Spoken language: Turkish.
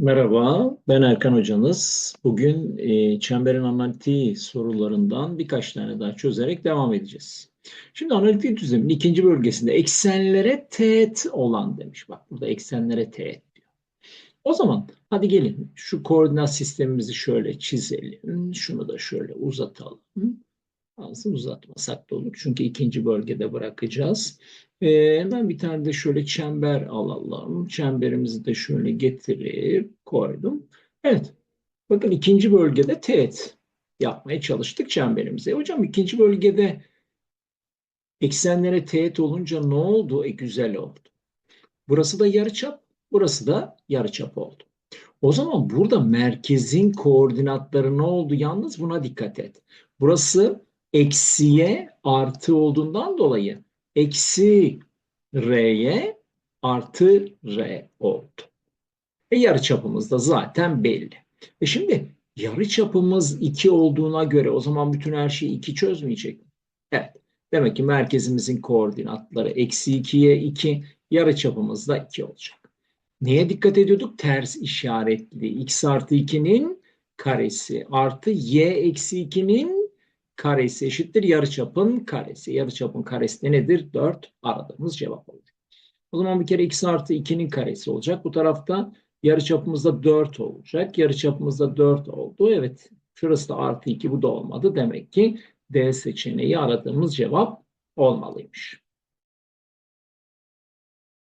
Merhaba, ben Erkan Hocanız. Bugün e, çemberin analitiği sorularından birkaç tane daha çözerek devam edeceğiz. Şimdi analitik düzemin ikinci bölgesinde eksenlere teğet olan demiş. Bak burada eksenlere teğet diyor. O zaman hadi gelin şu koordinat sistemimizi şöyle çizelim. Şunu da şöyle uzatalım. Aslında uzatmasak da olur. Çünkü ikinci bölgede bırakacağız. Ee, hemen bir tane de şöyle çember alalım. Çemberimizi de şöyle getirip koydum. Evet. Bakın ikinci bölgede teğet yapmaya çalıştık çemberimize. Hocam ikinci bölgede eksenlere teğet olunca ne oldu? E güzel oldu. Burası da yarıçap, burası da yarıçap oldu. O zaman burada merkezin koordinatları ne oldu? Yalnız buna dikkat et. Burası eksiye artı olduğundan dolayı eksi r'ye artı r oldu. E yarıçapımız da zaten belli. E şimdi yarıçapımız 2 olduğuna göre o zaman bütün her şeyi 2 çözmeyecek mi? Evet. Demek ki merkezimizin koordinatları eksi 2'ye 2, yarıçapımız da 2 olacak. Neye dikkat ediyorduk? Ters işaretli. x artı 2'nin karesi artı y eksi 2'nin karesi eşittir yarıçapın karesi. Yarıçapın karesi de nedir? 4 aradığımız cevap olur. O zaman bir kere x artı 2'nin karesi olacak. Bu tarafta yarıçapımızda 4 olacak. Yarıçapımızda 4 oldu. Evet şurası da artı 2 bu da olmadı. Demek ki D seçeneği aradığımız cevap olmalıymış.